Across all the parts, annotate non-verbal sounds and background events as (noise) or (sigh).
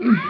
Mm-hmm. (clears throat)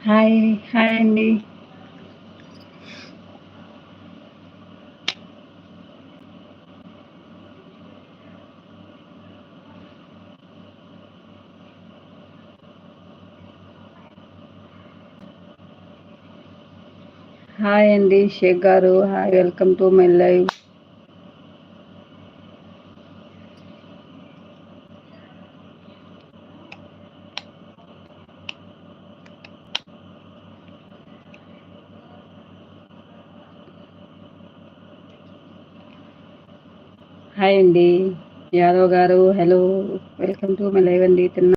Hi hi అండి hi అండి షేక్ గారు hi welcome to my live hi అండి. యాదవ్ గారు hello. Welcome to my live అండి. తిన్నా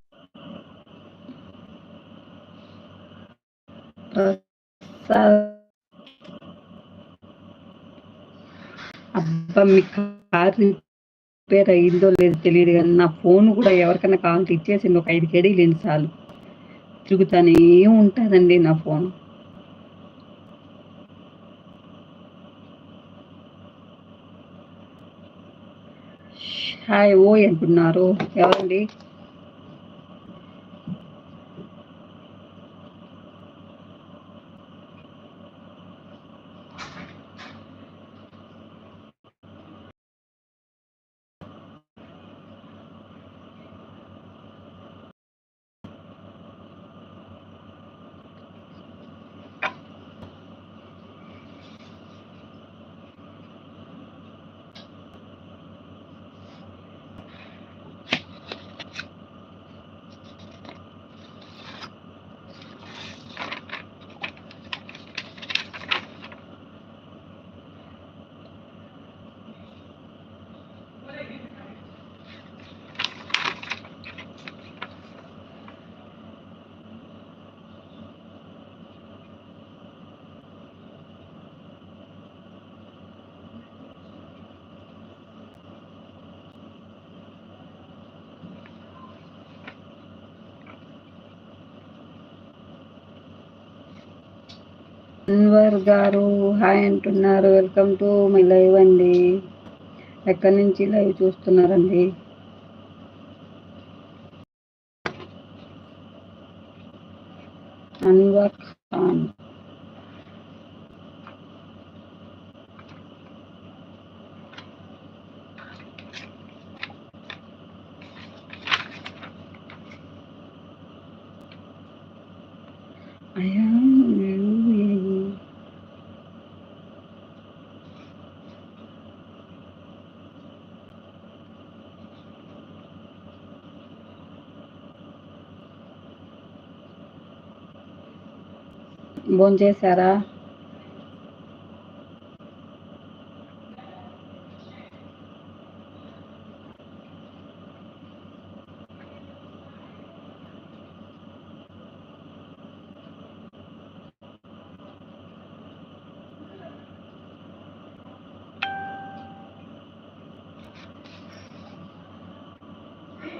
అబ్బా మీ కార్ రిపేర్ అయిందో లేదో తెలియదు కానీ నా ఫోన్ కూడా ఎవరికైనా కావాలంటే ఇచ్చేసింది ఒక ఐదు కేడీలు చాలు. తిరుగుతానే ఉంటుందండి నా ఫోన్. హాయ్ ఓ అంటున్నారు ఎవరండి? అన్వర్ గారు హాయ్ అంటున్నారు. వెల్కమ్ టు మై లైవ్ అండి. ఎక్కడి నుంచి లైవ్ చూస్తున్నారండి? అన్వర్ ఖాన్ అయ్యా భోంచేశారా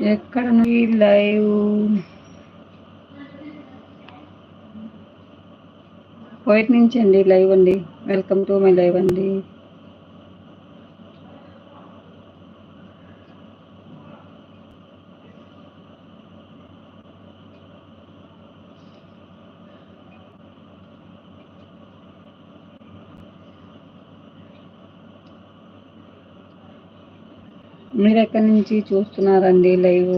ఎక్కడ లైవ్? వైట్ నుంచి అండి లైవ్ అండి. వెల్కమ్ టు మై లైవ్ అండి. మీరు ఎక్కడి నుంచి చూస్తున్నారండి లైవ్?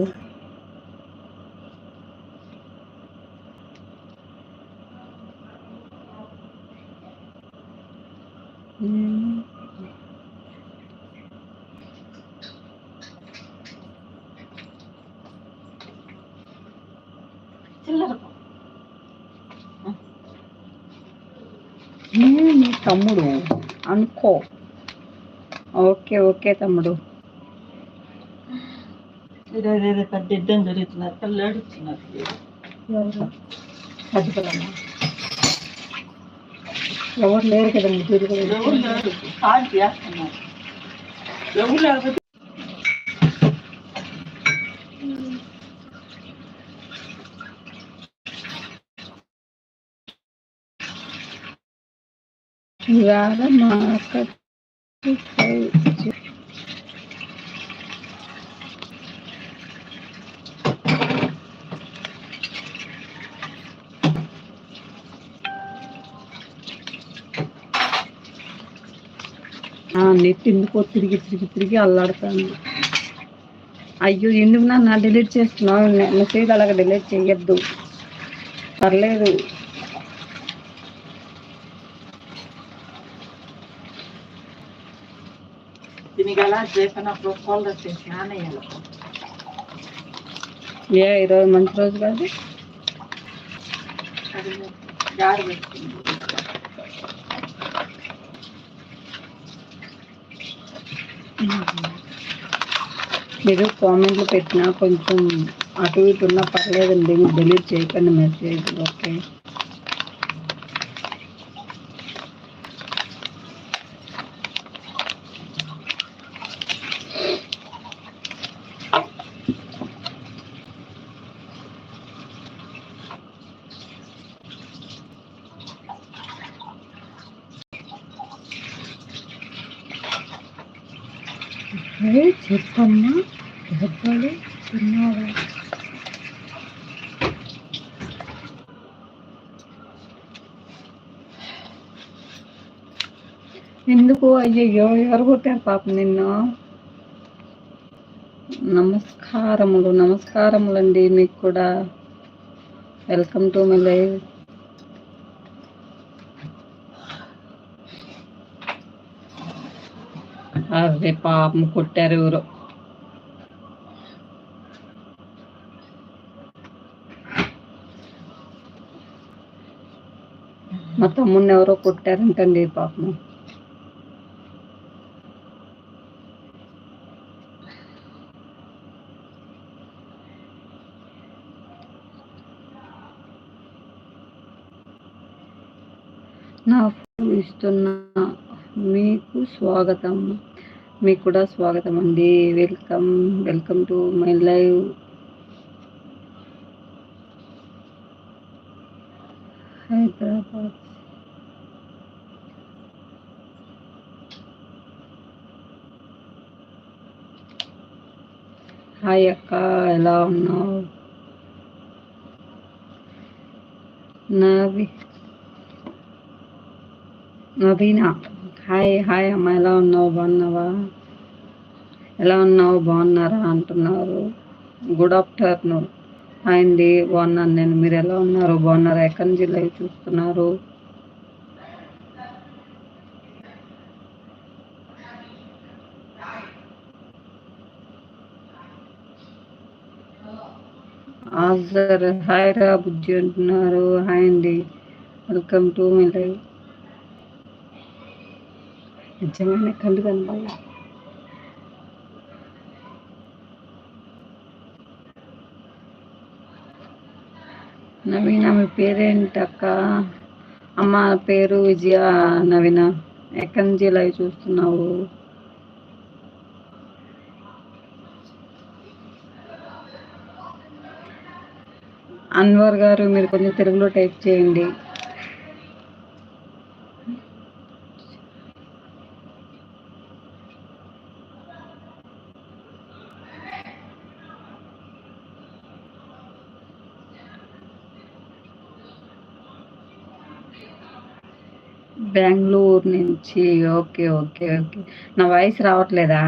మీ తమ్ముడు అనుకో ఓకే ఓకే తమ్ముడు దిద్దం జరుగుతున్నారు కళ్ళాడుతున్నారు ఎవరు లేరు కదా ముగ్గురు కదా ఎవరు లేరు కాల్ చేస్తున్నారు ఎవరు లేకపోతే ఇవాళ మా నెట్ ఎందుకో తిరిగి తిరిగి తిరిగి అల్లాడుతాను. అయ్యో ఎందుకు నా డిలీట్ చేస్తున్నావు? మెసేజ్ అలాగ డిలీట్ చేయొద్దు. పర్లేదు. చేసినప్పుడు వచ్చేసి ఏ ఈరోజు మంచి రోజు కాదు జారి మీరు కామెంట్లు పెట్టినా కొంచెం అటు ఇటు ఉన్నా పర్లేదండి డిలీట్ చేయకండి మెసేజ్ ఓకే ఏ చెప్పమ్మా దెబ్బలు తిన్నావా ఎందుకు అయ్యయ్యో ఎవరు కొట్టారు పాపం నిన్ను? నమస్కారములు నమస్కారములండి మీకు కూడా. వెల్కమ్ టు మై లైవ్ అదే పాపం కొట్టారు ఎవరు. మా తమ్ముడిని ఎవరో కొట్టారంటండి పాపం. నా ఇస్తున్న మీకు స్వాగతం మీకు కూడా స్వాగతం అండి welcome welcome to my live Hyderabad. Hi అక్క ఎలా ఉన్నావు? నవీ నవీనా? హాయ్ హాయ్ అమ్మ ఎలా ఉన్నావు? బాగున్నావా? ఎలా ఉన్నావు? బాగున్నారా? అంటున్నారు. గుడ్ ఆఫ్టర్నూన్ హాయ్ అండి బాగున్నాను నేను. మీరు ఎలా ఉన్నారు? బాగున్నారా? ఎక్కడి నుంచి లైవ్ చూస్తున్నారు? హాయ్ రా బుజ్జి అంటున్నారు. హాయ్ అండి. వెల్కమ్ టు మీ లైవ్ నిజంగానే కళ్ళు కనబడాలి. నవీన మీ పేరేంటక్క? అమ్మ పేరు విజయ నవీన. ఎక్కడి నుంచి లైవ్ చూస్తున్నావు? అన్వర్ గారు మీరు కొంచెం తెలుగులో టైప్ చేయండి. బెంగళూరు నుంచి. Okay okay okay. నా వాయిస్ రావట్లేదా?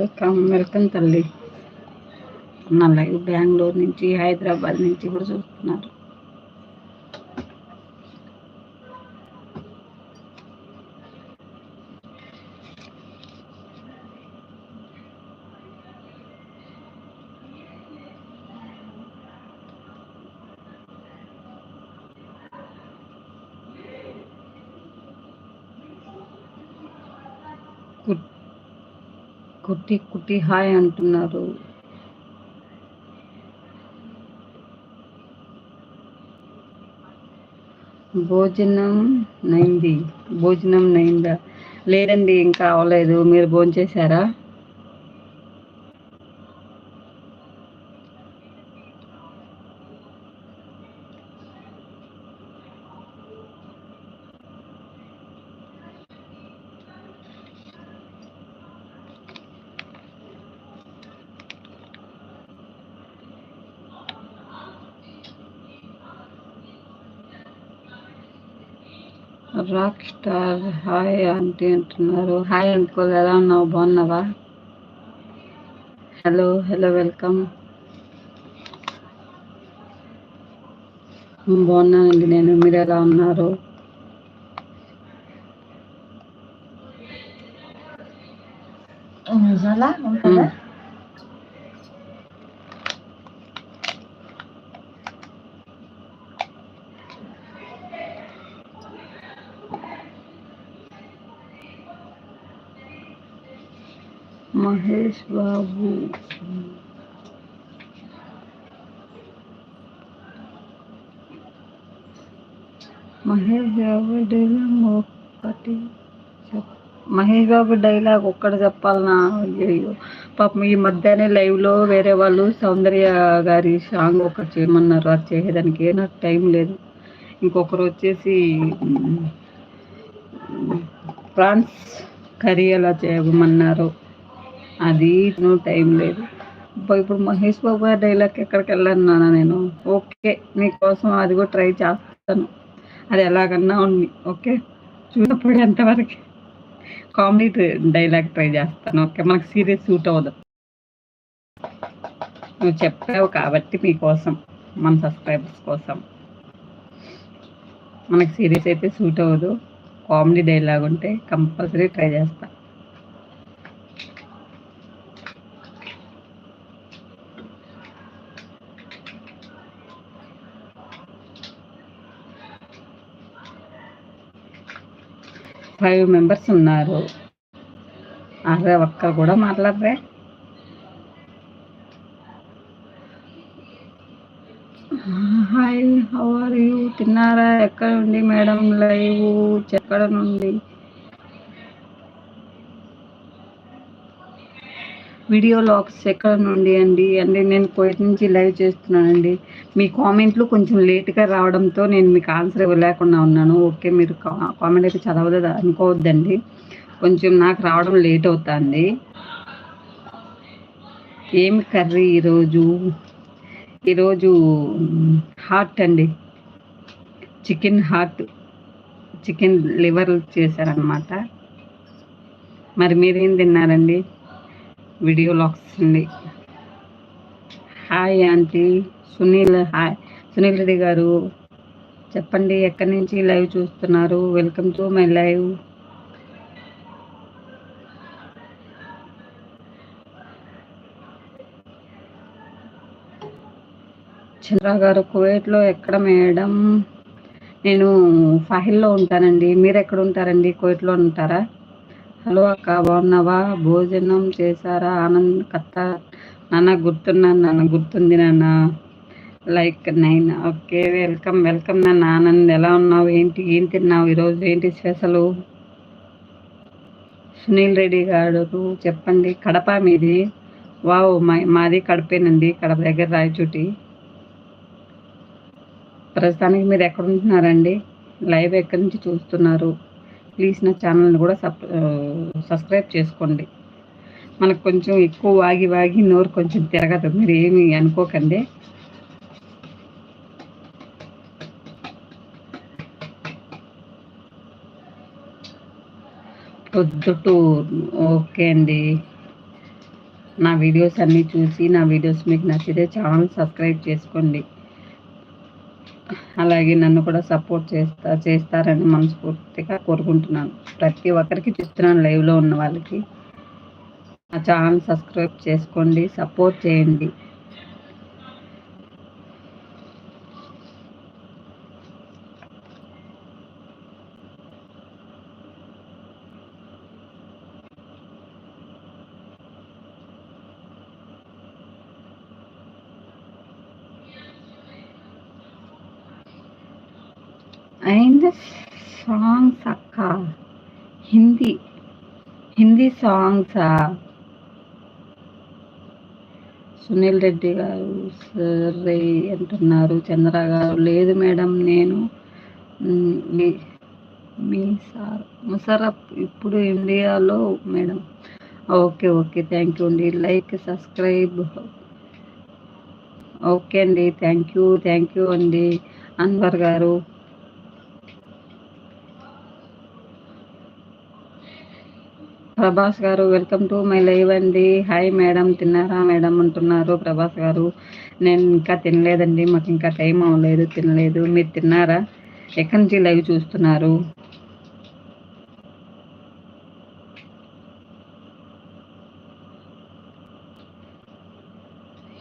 వెల్కమ్ వెల్కమ్ తల్లి. నా లైవ్ బెంగళూరు నుంచి హైదరాబాద్ నుంచి కూడా చూస్తున్నారు. కుట్- కుట్టి కుట్టి హాయ్ అంటున్నారు. భోజనం నైంది. భోజనం నైందా? లేదండి ఇంకా అవ్వలేదు. మీరు భోజనం చేశారా రాక్ స్టార్ హాయ్ ఆంటీ అంటున్నారు హాయ్ అంకుల్ ఎలా ఉన్నావు బాగున్నావా హలో హలో వెల్కమ్ బాగున్నానండి నేను మీరు ఎలా ఉన్నారు నిజాలా ఉంటుందా మహేష్ బాబు. మహేష్ బాబు డైలాగ్ ఒక్కటి మహేష్ బాబు డైలాగ్ ఒక్కటి చెప్పాలనా అయ్యో పాపం ఈ మధ్యనే లైవ్లో వేరే వాళ్ళు సౌందర్య గారి సాంగ్ ఒకటి చేయమన్నారు. అది చేసేదానికి నాకు టైం లేదు. ఇంకొకరు వచ్చేసి ఫ్రాన్స్ ప్రాన్స్ కర్రీ ఎలా చేయమన్నారు. అది నువ్వు టైం లేదు. ఇప్పుడు మహేష్ బాబు గారి డైలాగ్ ఎక్కడికి వెళ్ళాను నాన్న నేను. ఓకే మీకోసం అది కూడా ట్రై చేస్తాను. అది ఎలాగన్నా ఉంది ఓకే? చూసినప్పుడు ఎంతవరకు కామెడీ డైలాగ్ ట్రై చేస్తాను ఓకే? మనకు సీరియస్ సూట్ అవ్వదు. నువ్వు చెప్పావు కాబట్టి మీకోసం మన సబ్స్క్రైబర్స్ కోసం. మనకు సీరియస్ అయితే సూట్ అవ్వదు. కామెడీ డైలాగ్ ఉంటే కంపల్సరీ ట్రై చేస్తాను ఫైవ్ మెంబర్స్ ఉన్నారు. అరే ఒక్క కూడా మాట్లాడరే. హాయ్ హౌ ఆర్ యూ తిన్నారా? ఎక్కడ నుండి మేడం? లైవ్ ఎక్కడ నుండి? వీడియో లాక్స్ ఎక్కడ నుండి అండి? అంటే నేను కోయట్ నుంచి లైవ్ చేస్తున్నానండి. మీ కామెంట్లు కొంచెం లేట్గా రావడంతో నేను మీకు ఆన్సర్ ఇవ్వలేకుండా ఉన్నాను. ఓకే మీరు కామెంట్ అయితే చదవదు అనుకోవద్దండి. కొంచెం నాకు రావడం లేట్ అవుతుంది. ఏమి కర్రీ ఈరోజు? ఈరోజు హార్ట్ అండి. చికెన్ హార్ట్ చికెన్ లివర్ చేశారనమాట మరి మీరేం తిన్నారండి? వీడియో లాక్స్ అండి hi aunty Sunil hi Sunil Reddy గారు చెప్పండి ఎక్కడి నుంచి లైవ్ చూస్తున్నారు? Welcome to my live Chandra గారు కువైట్లో ఎక్కడ మేడం? నేను ఫాహిల్లో ఉంటానండి. మీరు ఎక్కడ ఉంటారండి? కువైట్లో ఉంటారా? హలో అక్క బాగున్నావా? భోజనం చేశారా? ఆనంద్ కత్త నాన్న గుర్తున్నాను నాన్న గుర్తుంది నాన్న. Like nine. Okay welcome welcome నాన్న ఆనంద్. ఎలా ఉన్నావు? ఏంటి ఏం తిన్నావు ఈరోజు? ఏంటి స్పెషల్? సునీల్ రెడ్డి గారు చెప్పండి. కడప మీది? వావ్ మా మాది కడపేనండి కడప దగ్గర రాయచూటి. ప్రస్తుతానికి మీరు ఎక్కడ ఉంటున్నారండి? లైవ్ ఎక్కడి నుంచి చూస్తున్నారు? ప్లీజ్ నా ఛానల్ని కూడా సబ్ సబ్స్క్రైబ్ చేసుకోండి. మనకు కొంచెం ఎక్కువ వాగి వాగి నోరు కొంచెం తిరగదు మీరు ఏమి అనుకోకండి. పొద్దుటూ ఓకే అండి. నా వీడియోస్ అన్నీ చూసి నా వీడియోస్ మీకు నచ్చితే ఛానల్ సబ్స్క్రైబ్ చేసుకోండి. అలాగే నన్ను కూడా సపోర్ట్ చేస్తా చేస్తారని మనస్ఫూర్తిగా కోరుకుంటున్నాను. ప్రతి ఒక్కరికి చూస్తున్నాను లైవ్లో ఉన్న వాళ్ళకి. నా ఛానల్ సబ్స్క్రైబ్ చేసుకోండి సపోర్ట్ చేయండి అండ్ సాంగ్స్ అక్క హిందీ హిందీ సాంగ్సా? సునీల్ రెడ్డి గారు సరే అంటున్నారు చంద్ర గారు. లేదు మేడం నేను మీ మీ సార్ ముసరఫ్ ఇప్పుడు ఇండియాలో madam. Okay okay thank you అండి. Like subscribe. ఓకే అండి థ్యాంక్ యూ థ్యాంక్ యూ అండి. అన్వర్ గారు ప్రభాస్ గారు వెల్కమ్ టు మై లైవ్ అండి. హాయ్ మేడం తిన్నారా మేడం అంటున్నారు ప్రభాస్ గారు. నేను ఇంకా తినలేదండి మాకు ఇంకా టైం అవ్వలేదు తినలేదు. మీరు తిన్నారా? ఎక్కడి నుంచి లైవ్ చూస్తున్నారు?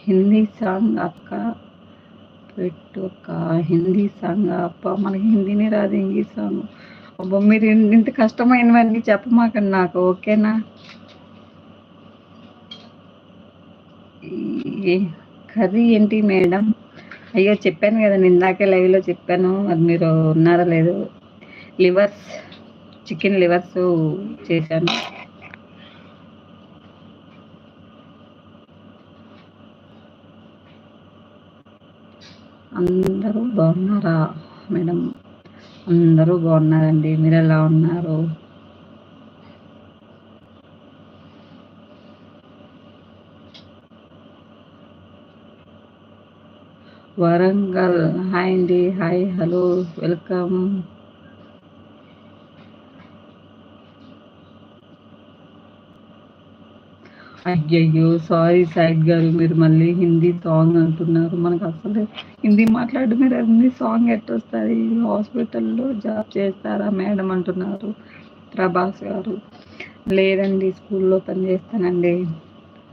హిందీ సాంగ్ అక్క పెట్టు అక్క. హిందీ సాంగ్ అప్ప మనకి హిందీనే రాదు ఇంగ్లీష్ సాంగ్. అబ్బా మీరు ఇంత కష్టమైనవన్నీ చెప్పమాకండి నాకు ఓకేనా? కర్రీ ఏంటి మేడం? అయ్యో చెప్పాను కదా నేను ఇందాకే లైవ్లో చెప్పాను అది మీరు ఉన్నారా లేదు. లివర్స్ చికెన్ లివర్స్ చేశాను. అందరూ బాగున్నారా మేడం? అందరూ బాగున్నారండి. మీరు ఎలా ఉన్నారు? వరంగల్. హాయ్ అండి. హాయ్. హలో. వెల్కమ్. అయ్యయ్యో సారీ సాయిద్ గారు మీరు మళ్ళీ హిందీ సాంగ్ అంటున్నారు. మనకు అసలు హిందీ మాట్లాడడం మీరు హిందీ సాంగ్ ఎట్టొస్తుంది? హాస్పిటల్లో జాబ్ చేస్తారా మేడం అంటున్నారు ప్రభాస్ గారు. లేదండి స్కూల్లో పనిచేస్తానండి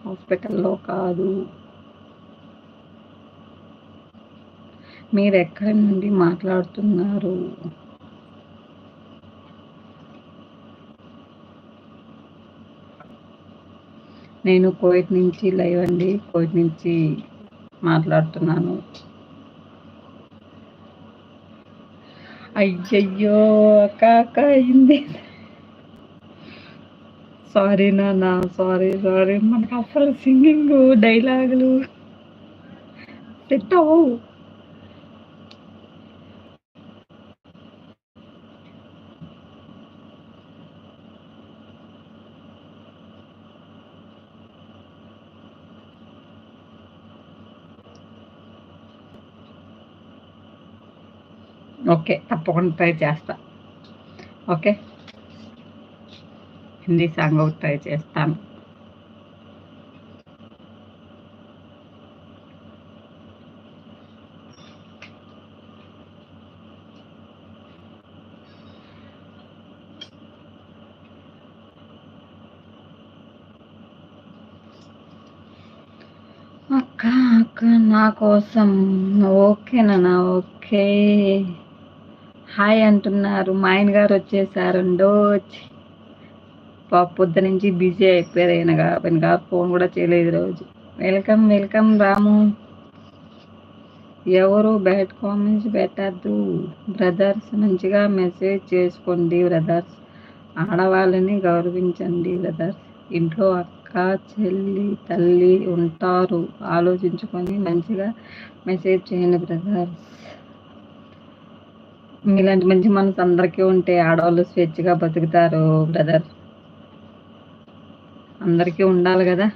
హాస్పిటల్లో కాదు. మీరు ఎక్కడి నుండి మాట్లాడుతున్నారు? నేను కోవిడ్ నుంచి లైవ్ అండి. కోవిడ్ నుంచి మాట్లాడుతున్నాను. అయ్యయ్యో కాక అయింది. సారీ నాన్న సారీ సారీ మనకు అసలు సింగింగ్ డైలాగులు సెట్ అవ్వవు. ఓకే తప్పకుండా ట్రై చేస్తా. ఓకే? హిందీ సాంగ్ ఒకటి ట్రై చేస్తాను. అక్క అక్క నా కోసం ఓకేనా ఓకే? హాయ్ అంటున్నారు. మా ఆయన గారు వచ్చేసారండో పాప పొద్దు నుంచి బిజీ అయిపోయారు ఆయన ఆయన గారు ఫోన్ కూడా చేయలేదు రోజు. Welcome welcome Ramu. ఎవరు బ్యాడ్ కామెంట్స్ పెట్టద్దు. బ్రదర్స్ మంచిగా మెసేజ్ చేసుకోండి బ్రదర్స్. ఆడవాళ్ళని గౌరవించండి బ్రదర్స్. ఇంట్లో అక్క చెల్లి తల్లి ఉంటారు. ఆలోచించుకొని మంచిగా మెసేజ్ చేయండి బ్రదర్స్. మీలాంటి మంచి మనసు అందరికీ ఉంటే ఆడవాళ్ళు స్వేచ్ఛగా బతుకుతారు బ్రదర్ అందరికీ ఉండాలి కదా.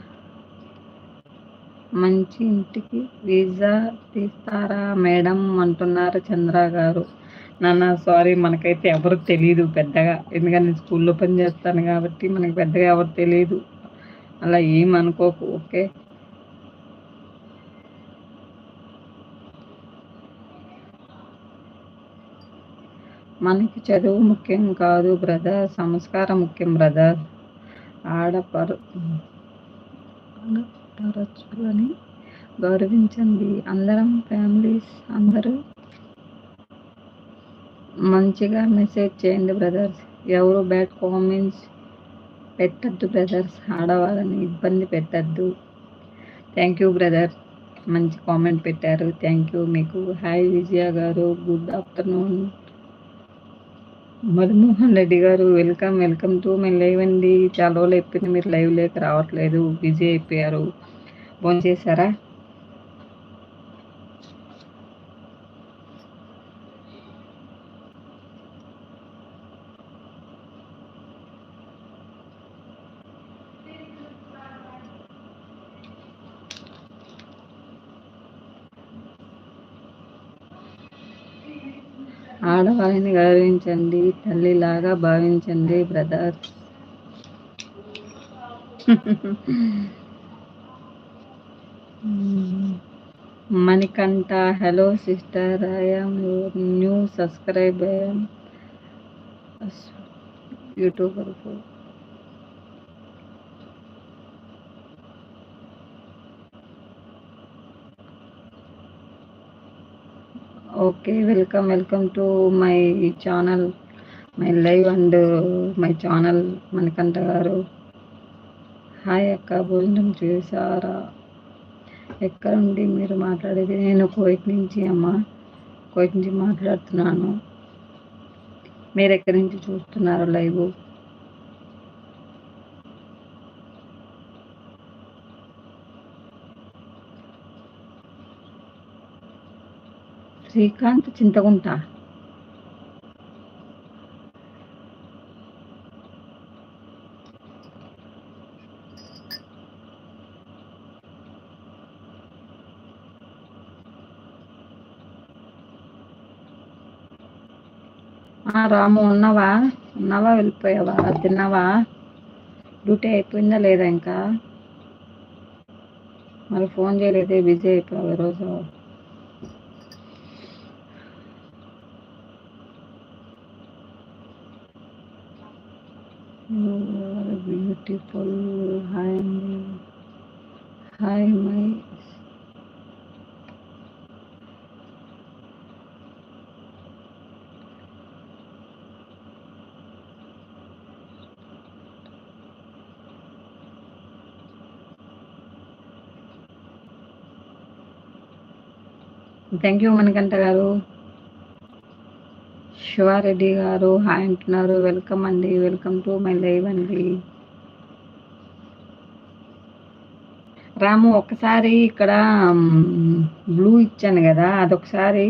మంచి ఇంటికి వీసా తీస్తారా మేడం అంటున్నారు చంద్ర గారు. నాన్న సారీ మనకైతే ఎవరు తెలియదు పెద్దగా. ఎందుకంటే నేను స్కూల్లో పనిచేస్తాను కాబట్టి మనకి పెద్దగా ఎవరు తెలియదు అలా ఏం అనుకోకు ఓకే? మనకి చదువు ముఖ్యం కాదు బ్రదర్ సంస్కారం ముఖ్యం బ్రదర్ ఆడపరు ఆడపరచులని గౌరవించండి. అందరం ఫ్యామిలీస్ అందరూ మంచిగా మెసేజ్ చేయండి బ్రదర్స్ ఎవరు బ్యాడ్ కామెంట్స్ పెట్టద్దు బ్రదర్స్ ఆడవాళ్ళని ఇబ్బంది పెట్టద్దు. థ్యాంక్ యూ బ్రదర్ మంచి కామెంట్ పెట్టారు. థ్యాంక్ యూ మీకు హాయ్ విజయ గారు. గుడ్ ఆఫ్టర్నూన్ మధుమోహన్ రెడ్డి గారు వెల్కమ్ వెల్కమ్ టు మేము లేవండి చాలా రోజులు అయిపోయింది మీరు లైవ్ లేక రావట్లేదు. బిజీ అయిపోయారు. ఫోన్ చేశారా ఆడవారిని గౌరవించండి తల్లిలాగా భావించండి brother. (laughs) Manikanta hello sister I'm your new subscribe YouTuber okay welcome welcome to my channel my live and my channel Manikanta గారు హాయ్ అక్క భోజనం చేశారా? ఎక్కడ నుండి మీరు మాట్లాడేది? నేను కోయిట్ నుంచి అమ్మ కోయిట్ నుంచి మాట్లాడుతున్నాను. మీరు ఎక్కడి నుంచి చూస్తున్నారు లైవ్? శ్రీకాంత్ చింతగుంట. రాము ఉన్నావా? ఉన్నావా? వెళ్ళిపోయావా? తిన్నావా? డ్యూటీ అయిపోయిందా లేదా ఇంకా? మరి ఫోన్ చేయలేదే బిజీ అయిపోయావు ఈరోజు. బ్యూటిఫుల్ హాయ్ అండి hi my thank you Manikanta గారు శివారెడ్డి గారు హాయ్ అంటున్నారు. వెల్కమ్ అండి. వెల్కమ్ టు మై లైవ్ అండి. రాము ఒకసారి ఇక్కడ బ్లూ ఇచ్చాను కదా అదొకసారి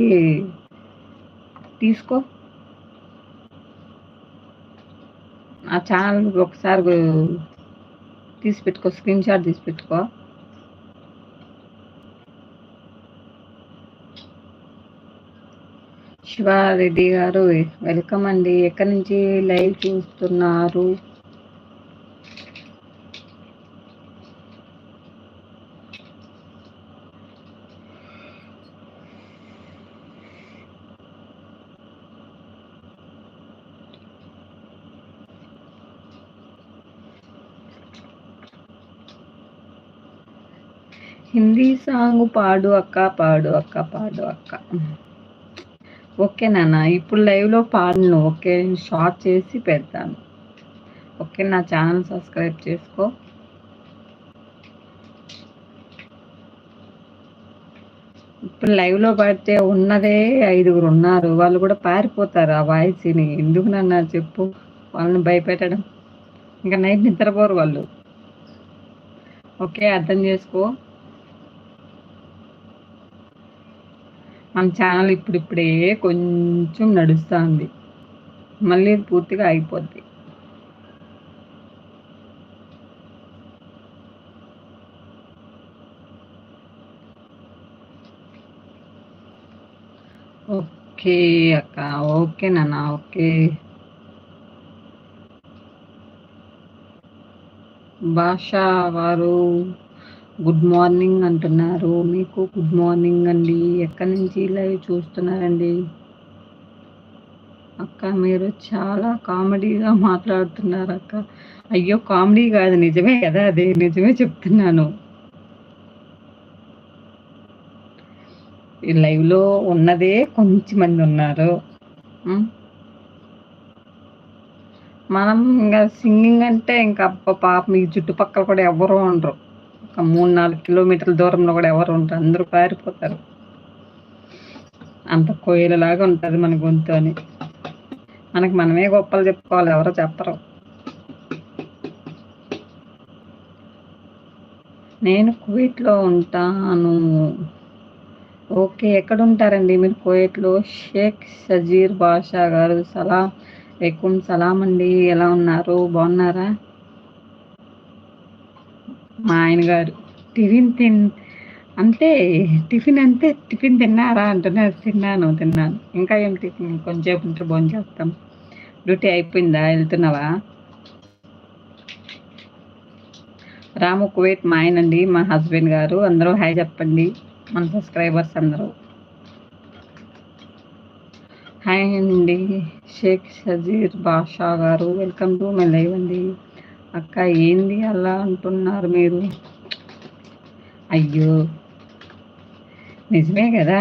తీసుకో. ఆ ఛానల్ ఒకసారి తీసి పెట్టుకో స్క్రీన్ షాట్ తీసి పెట్టుకో. శివారెడ్డి గారు వెల్కమ్ అండి. ఎక్కడి నుంచి లైవ్ చూస్తున్నారు? హిందీ సాంగ్ పాడు అక్క పాడు అక్క పాడు అక్క. ఓకే నాన్న ఇప్పుడు లైవ్లో పాడను ఓకే షార్ట్ చేసి పెడతాను. ఓకే నా ఛానల్ సబ్స్క్రైబ్ చేసుకో. ఇప్పుడు లైవ్లో పడితే ఉన్నదే ఐదుగురు ఉన్నారు. వాళ్ళు కూడా పారిపోతారు ఆ వాయిస్ని. ఎందుకు నాన్న చెప్పు? వాళ్ళని భయపెట్టడం. ఇంకా నైట్ నిద్రపోరు వాళ్ళు. ఓకే అర్థం చేసుకో. మన ఛానల్ ఇప్పుడిప్పుడే కొంచెం నడుస్తుంది. మళ్ళీ పూర్తిగా అయిపోద్ది. ఓకే అక్క ఓకే నాన్న ఓకే. భాష వారు. గుడ్ మార్నింగ్ అంటున్నారు. మీకు గుడ్ మార్నింగ్ అండి. ఎక్కడి నుంచి లైవ్ చూస్తున్నారండి? అక్క మీరు చాలా కామెడీగా మాట్లాడుతున్నారు అక్క. అయ్యో కామెడీ కాదు. నిజమే కదా అది. నిజమే చెప్తున్నాను. ఈ లైవ్లో ఉన్నదే కొంచెం మంది ఉన్నారు మనం ఇంకా సింగింగ్ అంటే ఇంకా పాప. మీ చుట్టుపక్కల కూడా ఎవరు ఉండరు. ఒక మూడు నాలుగు కిలోమీటర్ల దూరంలో కూడా ఎవరు ఉంటారు అందరూ పారిపోతారు. అంత కోయిలలాగా ఉంటుంది మన గొంతు అని. మనకి మనమే గొప్పలు చెప్పుకోవాలి ఎవరో చెప్పరు. నేను కువైట్లో ఉంటాను. ఓకే ఎక్కడ ఉంటారండి మీరు కువైట్లో? షేక్ షజీర్ బాషా గారు సలాం ఎక్కువ సలాం అండి. ఎలా ఉన్నారు? బాగున్నారా? మా ఆయన గారు టిఫిన్ తిన్ అంతే టిఫిన్ అంతే టిఫిన్ తిన్నారా? అంటున్నారు తిన్నాను తిన్నాను. ఇంకా ఏం టిఫిన్? కొంచెం ఉంటే భోజనం చేస్తాం. డ్యూటీ అయిపోయిందా? వెళ్తున్నావా? రాము కువైట్ మా ఆయన అండి మా హస్బెండ్ గారు. అందరూ హాయ్ చెప్పండి. మన సబ్స్క్రైబర్స్ అందరూ. హాయ్ అండి. షేక్ షజీర్ బాషా గారు వెల్కమ్ టు మై లైవ్ అండి. అక్క ఏంది అలా అంటున్నారు మీరు? అయ్యో నిజమే కదా?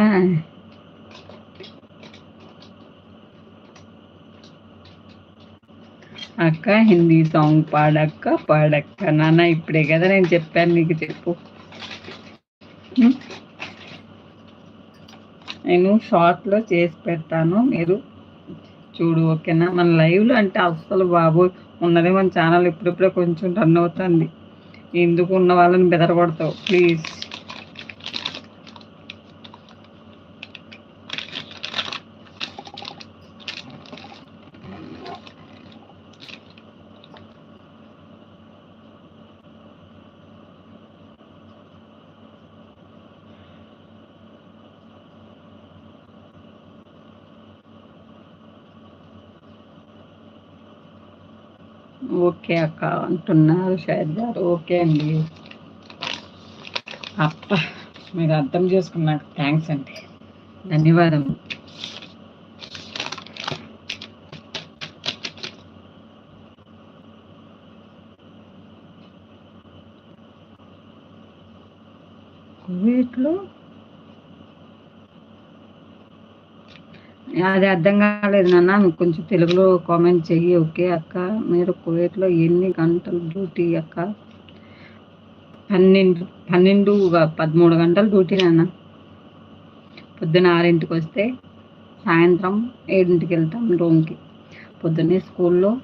అక్క హిందీ సాంగ్ పాడక్క పాడక్క. నాన్న ఇప్పుడే కదా నేను చెప్పాను నీకు చెప్పు. నేను షార్ట్లో చేసి పెడతాను మీరు చూడు ఓకేనా? మన లైవ్లో అంటే అస్సలు బాబు ఉన్నది మన ఛానల్ ఇప్పుడిప్పుడే కొంచెం రన్ అవుతుంది. ఎందుకు ఉన్న వాళ్ళని బెదరగొడతావు? ప్లీజ్ ఓకే అక్క అంటున్నారు షాద్ గారు. ఓకే అండి. అప్ప మీరు అర్థం చేసుకున్నాక థ్యాంక్స్ అండి. ధన్యవాదం కువైట్లో అది అర్థం కాలేదు నాన్న. నువ్వు కొంచెం తెలుగులో కామెంట్ చెయ్యి ఓకే అక్క? మీరు కువైట్లో ఎన్ని గంటలు డ్యూటీ అక్క? పన్నెండు పన్నెండు పదమూడు గంటలు డ్యూటీ నాన్న. పొద్దున ఆరింటికి వస్తే సాయంత్రం ఏడింటికి వెళ్తాం రూమ్కి. పొద్దున్నే స్కూల్లో